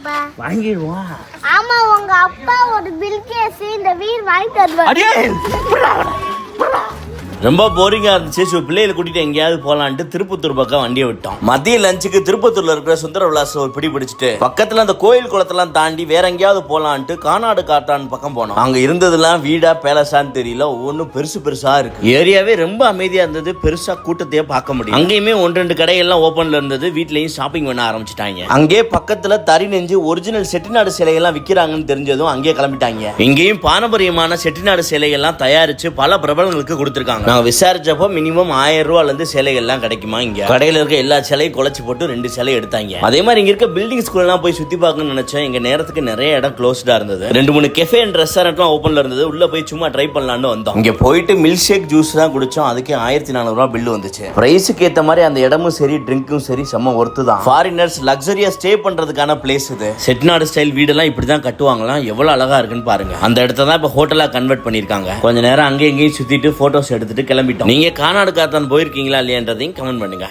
வாங்கிக்கோங்கப்பா வாங்கிடுவான் ஆமா உங்க அப்பா ஒரு பில்கேஸ் இந்த வீடு வாங்கி தருவாரு. அடியே ரொம்ப போரிங்காக இருந்துச்சு. ஸோ பிள்ளைகளை கூட்டிட்டு எங்கேயாவது போகலான்ட்டு திருப்பத்தூர் பக்கம் வண்டியை விட்டோம். மதிய லஞ்சுக்கு திருப்பத்தூர்ல இருக்கிற சுந்தர விலாஸ் ஒரு பிடி பிடிச்சிட்டு பக்கத்துல அந்த கோயில் குளத்தெல்லாம் தாண்டி வேற எங்கேயாவது போகலான்ட்டு கானாடு காட்டான் பக்கம் போனோம். அங்க இருந்ததெல்லாம் வீடா பேலஸான்னு தெரியல. ஒவ்வொன்றும் பெருசு பெருசா இருக்கு. ஏரியாவே ரொம்ப அமைதியா இருந்தது. பெருசா கூட்டத்தையே பார்க்க முடியும் அங்கேயுமே ஒன்று ரெண்டு கடையெல்லாம் ஓப்பன்ல இருந்தது. வீட்லயும் ஷாப்பிங் பண்ண ஆரம்பிச்சிட்டாங்க. அங்கே பக்கத்துல தறி நெஞ்சு ஒரிஜினல் செட்டிநாடு சிலையெல்லாம் விற்கிறாங்கன்னு தெரிஞ்சதும் அங்கேயே கிளம்பிட்டாங்க. இங்கேயும் பாரம்பரியமான செட்டிநாடு சிலையெல்லாம் தயாரிச்சு பல பிரபலங்களுக்கு கொடுத்துருக்காங்க. நான் விசாரிச்சப்போ மினிமம் ஆயிரம் ரூபாயில சிலைகள்லாம் கிடைக்குமா இங்கே? கடையில் இருக்க எல்லா சிலையும் குழச்சி போட்டு ரெண்டு சிலை எடுத்தாங்க. அதே மாதிரி இங்கே இருக்க பில்டிங் ஸ்கூல்லாம் போய் சுற்றி பார்க்கணும்னு நினச்சேன். எங்கள் நேரத்துக்கு நிறைய இடம் க்ளோஸ்டாக இருந்தது. ரெண்டு மூணு கெஃபே அண்ட் ரெஸ்டாரண்ட்லாம் ஓப்பனில் இருந்தது. உள்ளே போய் சும்மா ட்ரை பண்ணலான்னு வந்தோம். இங்கே போயிட்டு மில்க் ஷேக் ஜூஸ் தான் குடித்தோம் அதுக்கே ஆயிரத்தி நானூறுரூவா பில்லு வந்துச்சு. ப்ரைஸுக்கு ஏற்ற மாதிரி அந்த இடமும் சரி ட்ரிங்க்கும் சரி செம்ம ஒர்த்து தான். ஃபாரினர்ஸ் லக்ஸரியாக ஸ்டே பண்ணுறதுக்கான பிளேஸ் இது. செட்டிநாடு ஸ்டைல் வீடெல்லாம் இப்படி தான் கட்டுவாங்களாம். எவ்வளோ அழகாக இருக்குன்னு பாருங்க. அந்த இடத்த தான் இப்போ ஹோட்டலாக கன்வெர்ட் பண்ணியிருக்காங்க. கொஞ்ச நேரம் அங்கேயும் இங்கேயும் சுற்றிட்டு ஃபோட்டோஸ் எடுத்துட்டு கிளம்பிட்டோம். நீங்க காணாடு காத்தான் போயிருக்கீங்களா இல்லையன்றதையும் கமெண்ட் பண்ணுங்க.